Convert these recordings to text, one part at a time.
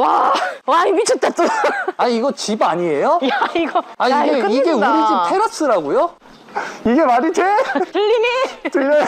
와, 와, 이 미쳤다 또. 아 이거 집 아니에요? 야, 이거. 아 야, 이게 이거 이게 우리 끝내준다. 집 테라스라고요? 이게 말이 돼? 들리니? 들려요.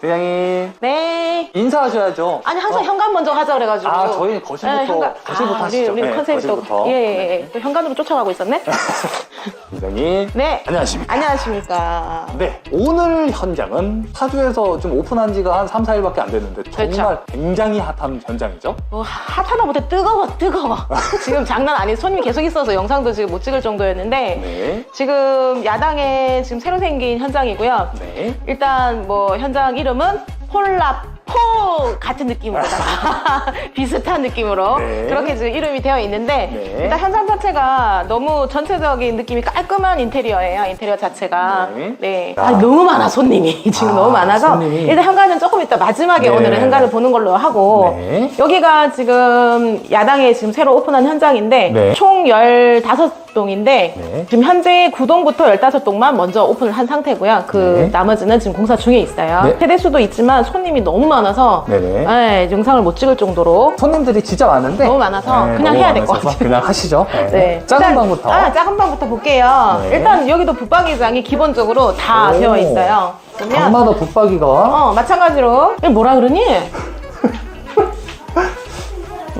대장님 네. 인사하셔야죠. 아니 항상 어. 현관 먼저 하자 그래가지고. 아 저희는 거실부터 네, 현관. 거실부터 아, 하시죠. 우리, 우리 네, 컨셉이 또. 거실부터. 예, 예, 예. 또 현관으로 쫓아가고 있었네. 대장님 네. 안녕하십니까. 안녕하십니까. 네, 오늘 현장은 파주에서 좀 오픈한 지가 한 3, 4일밖에 안 됐는데 정말 그렇죠. 굉장히 핫한 현장이죠. 어, 핫하다 못해 뜨거워, 뜨거워. 지금 장난 아닌 손님이 계속 있어서 영상도 지금 못 찍을 정도였는데. 네. 지금 야당에 지금 새로 생긴 현장이고요. 네. 일단 뭐 현장 이름 은 폴라포 같은 느낌으로다가 비슷한 느낌으로 네. 그렇게 지금 이름이 되어 있는데 네. 일단 현장 자체가 너무 전체적인 느낌이 깔끔한 인테리어예요 인테리어 자체가 네. 아, 너무 많아 손님이 지금 아, 너무 많아서 손님이. 일단 현관은 조금 이따 마지막에 네. 오늘은 현관을 보는 걸로 하고 네. 여기가 지금 야당에 지금 새로 오픈한 현장인데 네. 총 15 동인데 네. 지금 현재 9동부터 15동만 먼저 오픈을 한 상태고요. 그 네. 나머지는 지금 공사 중에 있어요. 네. 세대수도 있지만 손님이 너무 많아서 네네. 네, 영상을 못 찍을 정도로 손님들이 진짜 많은데 너무 많아서 그냥 너무 해야 될것 같아요. 그냥 하시죠. 네. 네. 작은 일단- 방부터. 아, 작은 방부터 볼게요. 네. 일단 여기도 붙박이장이 기본적으로 다 오. 되어 있어요. 보면 방마다 붙박이가 어, 마찬가지로 이거 뭐라 그러니?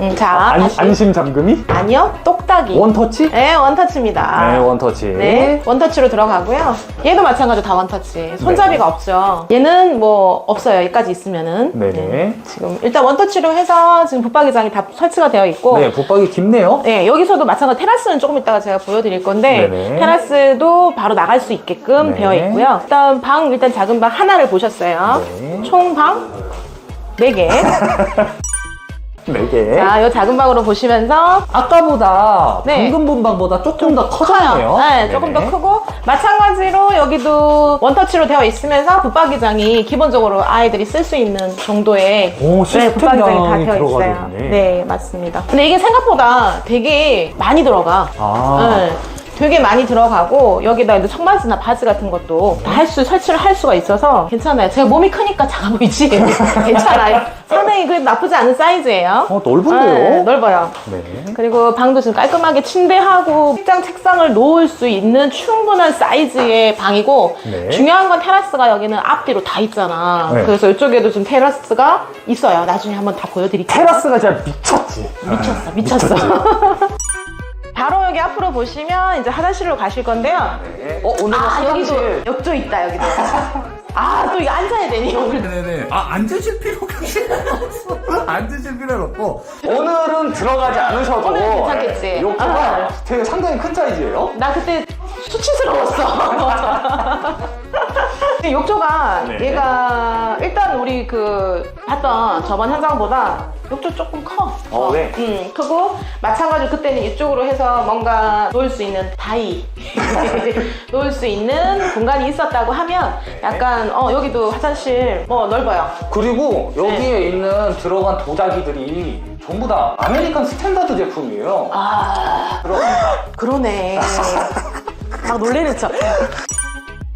음, 자, 안, 다시. 안심 잠금이 아니요, 똑딱이. 원터치? 네, 원터치입니다. 네, 원터치. 네, 원터치로 들어가고요. 얘도 마찬가지로 다 원터치. 손잡이가 없죠. 얘는 뭐 없어요. 여기까지 있으면은. 네네. 지금 일단 원터치로 해서 지금 붙박이장이 다 설치가 되어 있고. 네, 붙박이 깊네요. 네, 여기서도 마찬가지 테라스는 조금 이따가 제가 보여드릴 건데 네네. 테라스도 바로 나갈 수 있게끔 네. 되어 있고요. 일단 방 일단 작은 방 하나를 보셨어요. 네. 총 방 4개. 네 개. 자, 이 작은 방으로 보시면서 아까보다 네. 방금 본 방보다 조금 더 커졌네요. 네, 조금 더 네네. 크고 마찬가지로 여기도 원터치로 되어 있으면서 붙박이장이 기본적으로 아이들이 쓸 수 있는 정도의 오, 네, 붙박이장이 다 시스템장이 되어 있어요. 있네. 네, 맞습니다. 근데 이게 생각보다 되게 많이 들어가. 아. 네, 되게 많이 들어가고 여기다 이제 청바지나 바지 같은 것도 다 할 수 설치를 할 수가 있어서 괜찮아요. 제가 몸이 크니까 작아 보이지 괜찮아요. 상당히 그 나쁘지 않은 사이즈예요. 어, 넓은데요? 네, 넓어요. 네. 그리고 방도 지금 깔끔하게 침대하고 책장 책상을 놓을 수 있는 충분한 사이즈의 방이고 네. 중요한 건 테라스가 여기는 앞뒤로 다 있잖아. 네. 그래서 이쪽에도 지금 테라스가 있어요. 나중에 한번 다 보여드릴게요. 테라스가 진짜 미쳤지. 미쳤어, 미쳤어. 바로 여기 앞으로 보시면 이제 화장실로 가실 건데요. 어, 오늘 아 여기도 욕조 있다 여기도. 아 또 이거 앉아야 되니 오늘. 네네네. 아, 앉으실 필요가 없어. 앉으실 필요는 없고. 오늘은 들어가지 않으셔도 오늘은 괜찮겠지. 네, 욕조가 아. 되게 상당히 큰 사이즈예요. 나 그때 수치스러웠어. 근데 욕조가 네. 얘가 일단 우리 그 봤던 저번 현장보다 욕조 조금 커. 어, 네. 음, 크고 마찬가지로 그때는 이쪽으로 해서 뭔가 놓을 수 있는 다이 놓을 수 있는 공간이 있었다고 하면 네. 약간 어 여기도 화장실 뭐 넓어요. 그리고 여기에 네. 있는 들어간 도자기들이 전부 다 아메리칸 스탠다드 제품이에요. 아 들어갑니다. 그러네. 막 놀래는 척.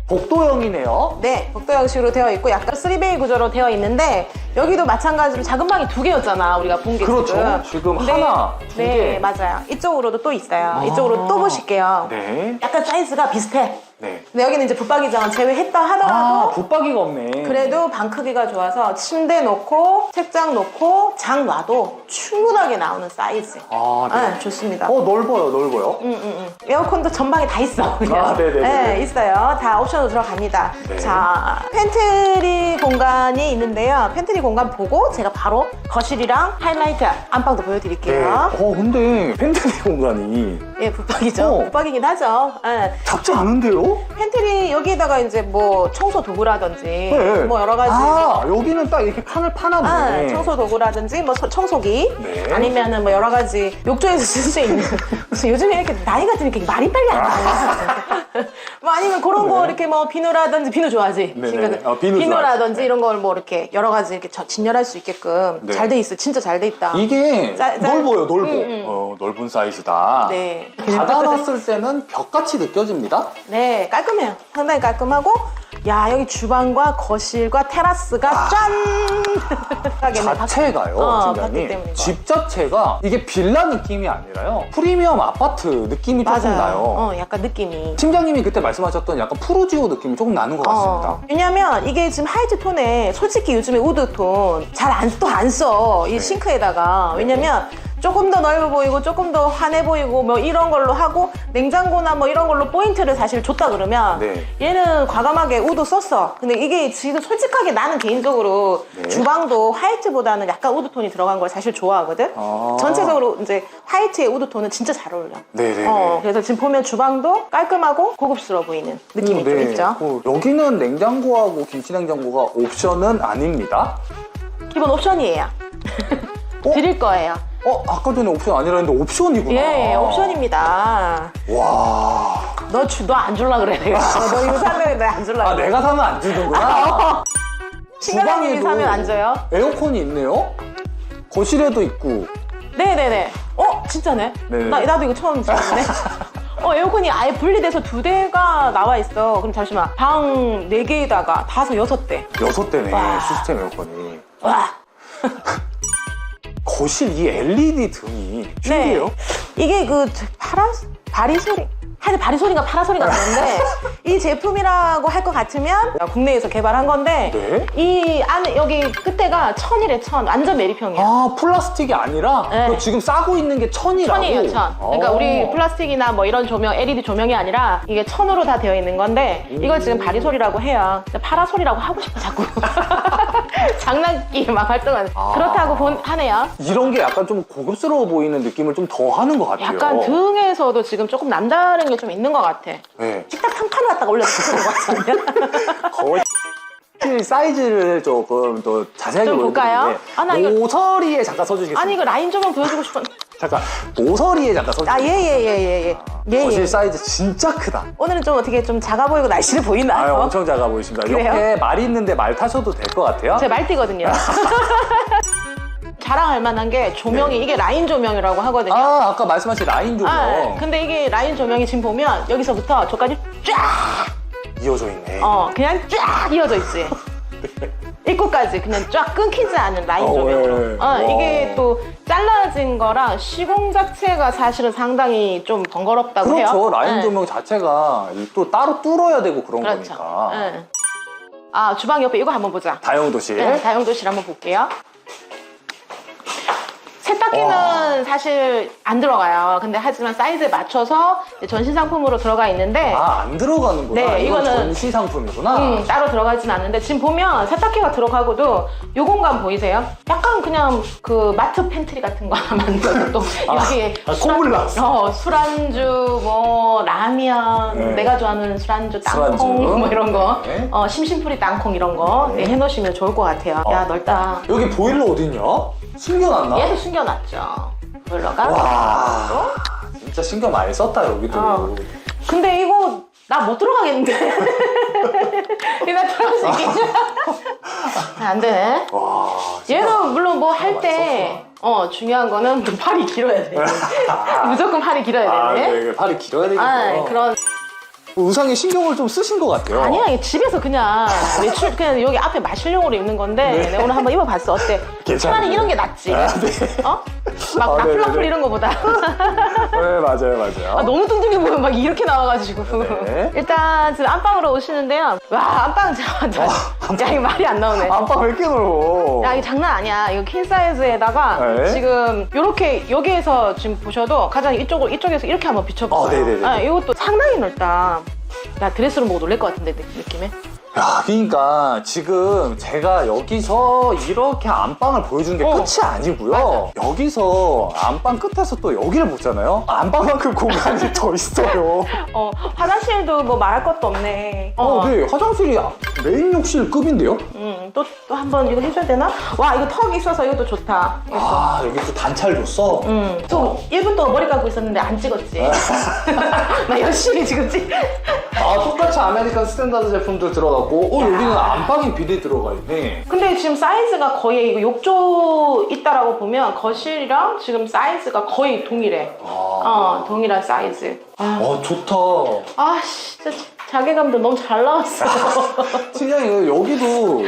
복도형이네요. 네, 복도 형식으로 되어 있고 약간 3베이 구조로 되어 있는데 여기도 마찬가지로 작은 방이 두 개였잖아 우리가 본 게 그렇죠. 지금. 지금 근데- 하나, 두 네, 개. 맞아요. 이쪽으로도 또 있어요. 아. 이쪽으로 또 보실게요. 네. 약간 사이즈가 비슷해. 네. 근데 여기는 이제 붙박이장은 제외했다 하더라도 아, 붙박이가 없네. 그래도 방 크기가 좋아서 침대 놓고 책장 놓고 장 놔도 충분하게 나오는 사이즈. 아, 네. 네, 좋습니다. 어, 넓어요, 넓어요. 음, 음, 음. 에어컨도 전방에 다 있어. 그냥. 아, 네네네네. 네, 있어요. 다 옵션으로 들어갑니다. 네. 자, 팬트리 공간이 있는데요. 팬트리 공간 보고 제가 바로 거실이랑 하이라이트 안방도 네. 보여드릴게요. 어, 근데 팬트리 공간이 예, 붙박이죠. 어. 붙박이긴 하죠. 예. 작지 않은데요? 팬트리 여기에다가 이제 뭐 청소 도구라든지 네. 뭐 여러 가지 아, 여기는 딱 이렇게 칸을 파놨네. 아, 청소 도구라든지 뭐 서- 청소기 네. 아니면은 뭐 여러 가지 욕조에서 쓸 수 있는 무슨 요즘에 이렇게 나이가 드니까 말이 빨리 안 나와. 뭐 아니면 그런 거 이렇게 뭐 비누라든지 비누 좋아하지. 네, 지금 네. 어, 비누 비누 라든지 좋아하지. 이런 걸 뭐 이렇게 여러 가지 이렇게 저- 진열할 수 있게끔 네. 잘 돼 있어. 진짜 잘 돼 있다. 이게 짜- 짜- 넓어요, 넓어. 음, 음. 어, 넓은 사이즈다. 네. 닫아놨을 때는 벽같이 느껴집니다. 네, 깔끔해요. 상당히 깔끔하고 야 여기 주방과 거실과 테라스가 짠! 하겠네, 밖- 자체가요, 어, 팀장님. 때문인 것집 자체가 이게 빌라 느낌이 아니라요. 프리미엄 아파트 느낌이 조금. 나요. 어, 약간 느낌이. 팀장님이 그때 말씀하셨던 약간 프로지오 느낌이 조금 나는 것 같습니다. 어, 왜냐면 이게 지금 하이트 톤에 솔직히 요즘에 우드 톤 잘 안 또 안 써. 이 네. 싱크에다가. 왜냐면 조금 더 넓어 보이고 조금 더 환해 보이고 뭐 이런 걸로 하고 냉장고나 뭐 이런 걸로 포인트를 사실 줬다 그러면 네. 얘는 과감하게 우드 썼어. 근데 이게 지금 솔직하게 나는 개인적으로 네. 주방도 화이트보다는 약간 우드 톤이 들어간 걸 사실 좋아하거든. 아. 전체적으로 이제 화이트의 우드 톤은 진짜 잘 어울려. 네네네. 어, 그래서 지금 보면 주방도 깔끔하고 고급스러워 보이는 느낌이 음, 좀 네. 있죠. 그 여기는 냉장고하고 김치냉장고가 옵션은 아닙니다. 기본 옵션이에요. 어? 드릴 거예요. 어, 아까 전에 옵션 아니라는데 옵션이구나. 예, 옵션입니다. 와. 너 주, 너 안 줄라 그래, 내가. 너 이거 사면 내가 안 줄라 아, 그래. 내가 사면 안 주는구나. 신가님이 사면 안 줘요? 에어컨이 있네요. 거실에도 있고. 네네네. 어, 진짜네? 네네. 나, 나도 이거 처음 들었네. 어, 에어컨이 아예 분리돼서 두 대가 나와 있어. 그럼 잠시만. 방 네 개에다가 다섯, 여섯 대. 여섯 대네, 와. 시스템 에어컨이. 와. 거실 이 LED 등이 신기해요. 이게 그 파라 바리 소리 하여튼 바리 소리가 파라 소리가 나는데 이 제품이라고 할 것 같으면 국내에서 개발한 건데 네? 이 안에 여기 끝에가 천이래 천 완전 매립형이야. 아, 플라스틱이 아니라 네. 그 지금 싸고 있는 게 천이라고. 천이에요, 천. 그러니까 아. 우리 플라스틱이나 뭐 이런 조명, LED 조명이 아니라 이게 천으로 다 되어 있는 건데 이걸 지금 바리 소리라고 해요. 근데 파라 소리라고 하고 싶어 자꾸. 장난기 막 활동하는. 아. 그렇다고 본, 하네요. 이런 게 약간 좀 고급스러워 보이는 느낌을 좀 더 하는 것 같아요. 약간 등에서도 지금 조금 남다른 게 좀 있는 것 같아. 네. 식탁 상판을 갖다가 올려서 것 같잖아요. 거의 실 사이즈를 조금 더 자세하게 좀 볼까요? 보여드리는데 아, 나 이거- 모서리에 잠깐 써주시겠습니까? 아니 이거 라인 조금 보여주고 싶은. 잠깐 모서리에 잠깐 써주세요. 아예예 예 예 예. 예, 거실 예. 사이즈 진짜 크다. 오늘은 좀 어떻게 좀 작아 보이고 날씬해 아, 보이나요? 엄청 작아 보이십니다. 그래요? 이렇게 말 있는데 말 타셔도 될 것 같아요. 제 말띠거든요. 자랑할 만한 게 조명이 이게 라인 조명이라고 하거든요. 네. 아, 아까 말씀하신 라인 조명 아, 근데 이게 라인 조명이 지금 보면 여기서부터 저까지 쫙, 이어져 있네. 어, 그냥 쫙 이어져 있지. 입구까지 그냥 쫙 끊기지 않은 라인 어, 조명으로. 예. 어, 와. 이게 또 잘라진 거랑 시공 자체가 사실은 상당히 좀 번거롭다고 해요. 그렇죠. 라인 네. 조명 자체가 이또 따로 뚫어야 되고 그런 그렇죠. 거니까. 네. 아, 주방 옆에 이거 한번 보자. 다용도실. 네, 다용도실 한번 볼게요. 세탁기는 사실 안 들어가요. 근데 하지만 사이즈에 맞춰서 이제 전신 상품으로 들어가 있는데 아, 안 들어가는구나. 네, 이건 이거는- 전시 상품이구나. 음, 따로 들어가진 않는데 지금 보면 세탁기가 들어가고도 요 공간 보이세요? 약간 그냥 그 마트 팬트리 같은 거 하나 만들어서 또 여기에 아, 술- 콤블락스. 어, 술안주 뭐 라면 네. 내가 좋아하는 술안주 땅콩 술안주. 뭐 이런 거 네. 어, 심심풀이 땅콩 이런 거 네, 해놓으시면 좋을 것 같아요 야 넓다 여기 보일러 어딨냐? 숨겨놨나? 얘도 숨겨놨죠 보일러가 와, 진짜 신경 많이 썼다, 여기도. 어. 근데 이거 나 못 들어가겠는데 이나 들어갈 수 있겠냐 안 되네 와, 진짜. 얘는 물론 뭐 할 때 어, 중요한 거는 팔이 길어야 돼. 무조건 팔이 길어야 아, 되네. 네, 이게 팔이 길어야 되겠어. 아, 그런 의상에 신경을 좀 쓰신 것 같아요. 아니야 이게 집에서 그냥 외출 그냥 여기 앞에 마실용으로 입는 건데 네. 내가 오늘 한번 입어봤어 어때? 괜찮아요. 차라리 이런 게 낫지. 아, 네. 어? 막 아, 나플라플 네네네. 이런 거보다 네, 맞아요, 맞아요. 아, 너무 뚱뚱해 보면 막 이렇게 나와가지고 네. 일단 지금 안방으로 오시는데요. 와 안방 잠깐만. 야 이거 말이 안 나오네. 안방 왜 이렇게 넓어? 야, 이거 장난 아니야. 이거 킹 사이즈에다가 네. 지금 이렇게 여기에서 지금 보셔도 가장 이쪽으로 이쪽에서 이렇게 한번 비춰보세요. 아, 네네네. 아, 이것도 상당히 넓다. 야 드레스로 보고 놀랄 것 같은데 느- 느낌에. 야, 그러니까 지금 제가 여기서 이렇게 안방을 보여주는 게 어. 끝이 아니고요. 여기서 안방 끝에서 또 여기를 보잖아요. 안방만큼 공간이 더 있어요. 어 화장실도 뭐 말할 것도 없네. 어, 네, 화장실이 메인 욕실 급인데요? 음, 또, 또 한 번 이거 해줘야 되나? 와, 이거 턱 있어서 이것도 좋다. 아, 여기 또 단찰 줬어. 음, 저 1분 동안 머리 감고 있었는데 안 찍었지. 나 열심히 지금 찍. 아, 똑같이 아메리칸 스탠다드 제품들 들어갔고, 어, 여기는 안방에 비대 들어가 있네. 근데 지금 사이즈가 거의 이거 욕조 있다라고 보면 거실이랑 지금 사이즈가 거의 동일해. 아, 어, 동일한 사이즈. 아, 어, 좋다. 아 진짜 자괴감도 너무 잘 나왔어. 팀장님 여기도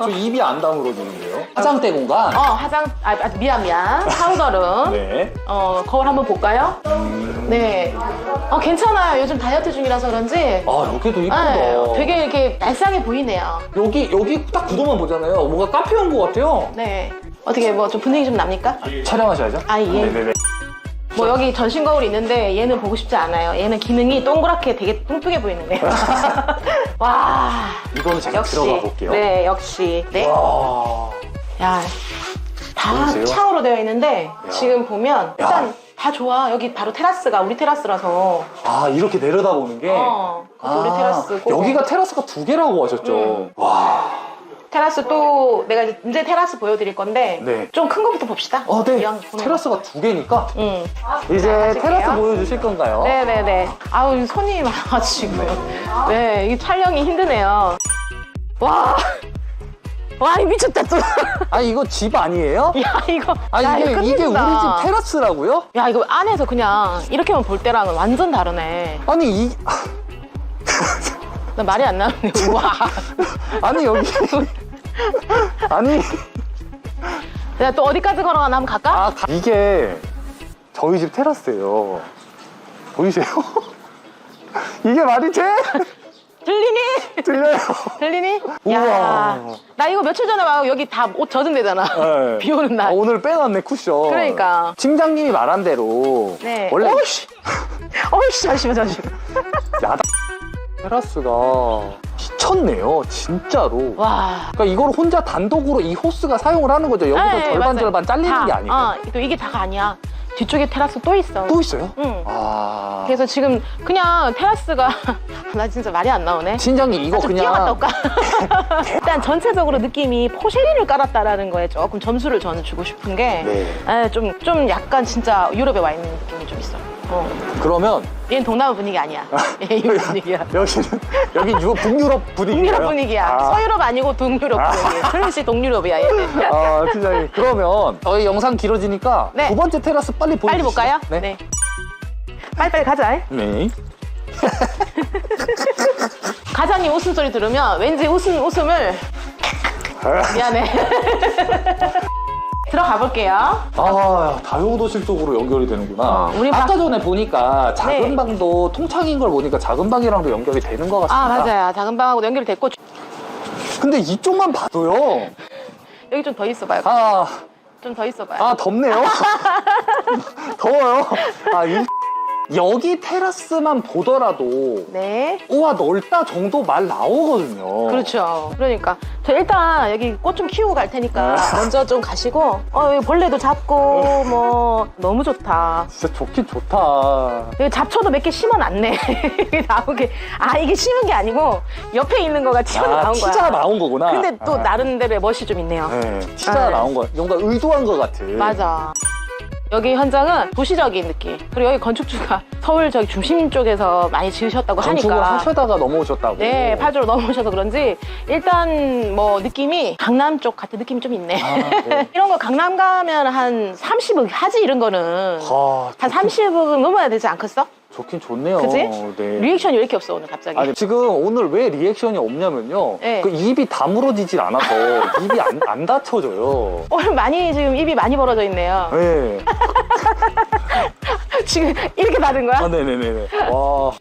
저 입이 안 다물어지는데요? 화장대 공간. 어, 화장, 아, 아, 미안, 미안. 파우더룸. 네. 어, 거울 한번 볼까요? 네. 어, 괜찮아요. 요즘 다이어트 중이라서 그런지. 아 여기도 이쁘다. 네, 되게 이렇게 날쌍해 보이네요. 여기 여기 딱 구도만 보잖아요. 뭔가 카페 온 것 같아요. 네. 어떻게 뭐 좀 분위기 좀 납니까? 촬영하셔야죠. 아, 예. 네네네. 뭐 여기 전신 거울이 있는데 얘는 보고 싶지 않아요. 얘는 기능이 동그랗게 되게 뚱뚱해 보이는데요. 와. 이거는 제가. 들어가 볼게요. 네, 역시. 네. 와. 야, 다 보이세요? 창으로 되어 있는데 지금 보면 일단 다 좋아. 여기 바로 테라스가 우리 테라스라서. 아 이렇게 내려다 보는 게. 어, 그것도 우리 테라스고. 여기가 테라스가 두 개라고 하셨죠. 음. 와. 테라스 또 내가 이제- 이제 테라스 보여드릴 건데 네. 좀 큰 거부터 봅시다. 어, 네. 이왕 보는 테라스가 두 개니까 거. 응. 이제 가실게요. 테라스 보여주실 건가요? 네네네. 아우 손이 많아가지고. 네, 이 촬영이 힘드네요. 와. 와, 이 미쳤다 또. 아 이거 집 아니에요? 야 이거. 아 야, 이게 이거 이게 우리 끝내준다. 집 테라스라고요? 야 이거 안에서 그냥 이렇게만 볼 때랑은 완전 다르네. 아니 이 나 말이 안 나오네. 와. 아니 여기 아니 내가 또 어디까지 걸어가나 한번 갈까? 아 가- 이게 저희 집 테라스예요. 보이세요? 이게 말이 돼? 들리니? 들려요. 들리니? 우와. 야, 나 이거 며칠 전에 와 여기 다 옷 젖은 데잖아. 네. 비 오는 아, 날. 오늘 빼놨네 쿠션. 그러니까. 팀장님이 말한 대로 네. 원래. 어이씨, 잠시만, 잠시만. 야다 테라스가 미쳤네요, 진짜로. 와. 그러니까 이걸 혼자 단독으로 이 호스가 사용을 하는 거죠. 여기서 네, 절반 맞아요. 절반 잘리는 다. 게 아니고. 어, 또 이게 다가 아니야. 뒤쪽에 테라스 또 있어. 또 있어요? 응. 아. 그래서 지금 그냥 테라스가 나 진짜 말이 안 나오네. 팀장님 이거 아, 좀 그냥 뛰어갔다 올까? 일단 전체적으로 느낌이 포쉐리를 깔았다라는 거에 조금 점수를 저는 주고 싶은 게 네. 좀, 좀 약간 진짜 유럽에 와 있는 느낌이 좀 있어. 어. 그러면 얘는 동남아 분위기 아니야. 얘 유럽 분위기야. 여기는 여기 유, 북유럽 분위기예요. 동유럽 분위기야. 아. 서유럽 아니고 동유럽 분위기. 클래시 동유럽이야 얘는. 아, 팀장님. 그러면 저희 영상 길어지니까 네. 두 번째 테라스 빨리 보여주시죠. 빨리 볼까요? 네. 빨리빨리 가자. 네. 가장님 웃음소리 들으면 왠지 웃음, 웃음을 미안해. 들어가 볼게요. 아, 다용도실 쪽으로 연결이 되는구나. 어, 우리 아까 방- 전에 보니까 작은 네. 방도 통창인 걸 보니까 작은 방이랑도 연결이 되는 것 같습니다. 아 맞아요. 작은 방하고 연결됐고 근데 이쪽만 봐도요. 여기 좀 더 있어봐요. 아, 좀 더 있어봐요. 아 덥네요. 더워요. 아, 이, 여기 테라스만 보더라도 네. 우와 넓다 정도 말 나오거든요. 그렇죠. 그러니까 저 일단 여기 꽃 좀 키우고 갈 테니까 먼저 좀 가시고 어 여기 벌레도 잡고 뭐 너무 좋다. 진짜 좋긴 좋다. 여기 잡초도 몇 개 심어놨네. 나오게 아 이게 심은 게 아니고 옆에 있는 거가 튀어 아, 나온 거야. 티자 나온 거구나. 근데 또 아. 나름대로의 멋이 좀 있네요. 네, 티자 아, 나온 거. 뭔가 의도한 것 같은. 맞아. 여기 현장은 도시적인 느낌. 그리고 여기 건축주가 서울 저기 중심 쪽에서 많이 지으셨다고 건축을 하니까. 하셔다가 넘어오셨다고. 네, 파주로 넘어오셔서 그런지 일단 뭐 느낌이 강남 쪽 같은 느낌이 좀 있네. 아, 네. 이런 거 강남 가면 한 30억 하지 이런 거는 아, 한 30억은 넘어야 되지 않겠어? 좋긴 좋네요. 그지? 네. 리액션이 왜 이렇게 없어 오늘 갑자기? 아니, 지금 오늘 왜 리액션이 없냐면요. 네. 그 입이 다물어지질 않아서 입이 안, 안 닫혀져요. 오늘 많이 지금 입이 많이 벌어져 있네요. 네. 지금 이렇게 닫은 거야? 아, 네네네네. 와.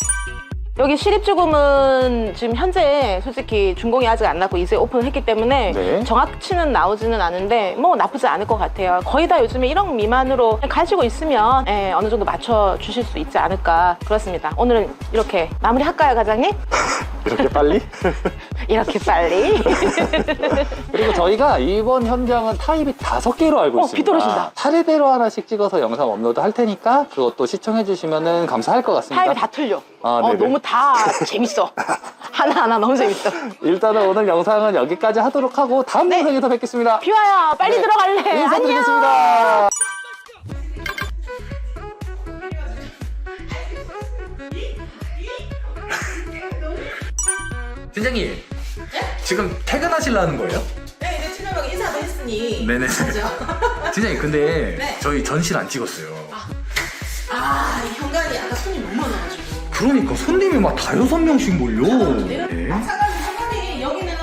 여기 시립주금은 지금 현재 솔직히 준공이 아직 안 났고 이제 오픈했기 때문에 네. 정확치는 나오지는 않은데 뭐 나쁘지 않을 것 같아요. 거의 다 요즘에 1억 미만으로 가지고 있으면 예, 어느 정도 맞춰 주실 수 있지 않을까 그렇습니다. 오늘은 이렇게 마무리할까요, 과장님? 이렇게 빨리? 이렇게 빨리. 그리고 저희가 이번 현장은 타입이 다섯 개로 알고 어, 있습니다. 비 떨어진다. 차례대로 하나씩 찍어서 영상 업로드 할 테니까 그것도 시청해 주시면 감사할 것 같습니다. 타입이 다 틀려. 아, 어, 네네. 너무 다 재밌어. 하나하나 너무 재밌어. 일단은 오늘 영상은 여기까지 하도록 하고 다음 네. 영상에서 뵙겠습니다. 비와야 빨리 네. 들어갈래. 안녕. 인사드리겠습니다. 팀장님 지금 퇴근하시려는 거예요? 네, 이제 친절하게 인사도 했으니. 네네. 하죠. 팀장님 근데 네. 저희 전실 안 찍었어요. 아, 이 현관이 아까 손이 너무 많아가지고. 그러니까 손님이 막 다 여섯 명씩 몰려. 네. 마찬가지로 상관이 여기는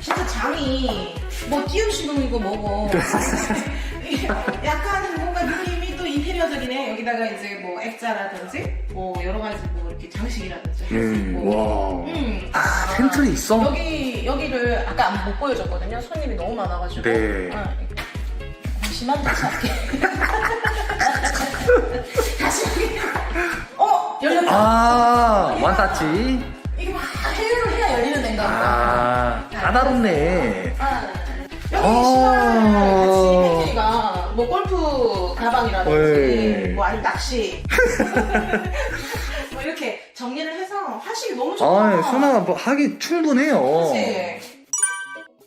진짜 장이 뭐 띄우시는 거 뭐고 약간 뭔가 느낌이 또 인테리어적이네 여기다가 이제 뭐 액자라든지 뭐 여러 가지 뭐 이렇게 장식이라든지 할 수 음, 있고 와. 음. 아, 텐트리 있어? 여기 여기를 아까 안- 못 보여줬거든요 손님이 너무 많아가지고 네. 아, 잠시만 다시 할게 다시 할게 어 열렸다 아, 완타치. 이게 막 해를 해야 열리는 데인가 보다 아, 까다롭네. 아, 여기 아. 신발 같이 팬티가 뭐 골프 가방이라든지 네. 뭐 아니면 낚시 뭐 이렇게 정리를 해서 하시기 너무 좋다. 아, 수나 뭐 하기 충분해요. 그치?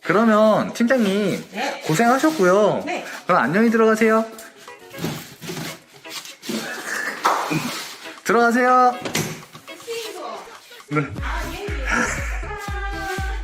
그러면 팀장님 네. 고생하셨고요. 네. 그럼 안녕히 들어가세요. 들어가세요. 네. 아, 예, 예.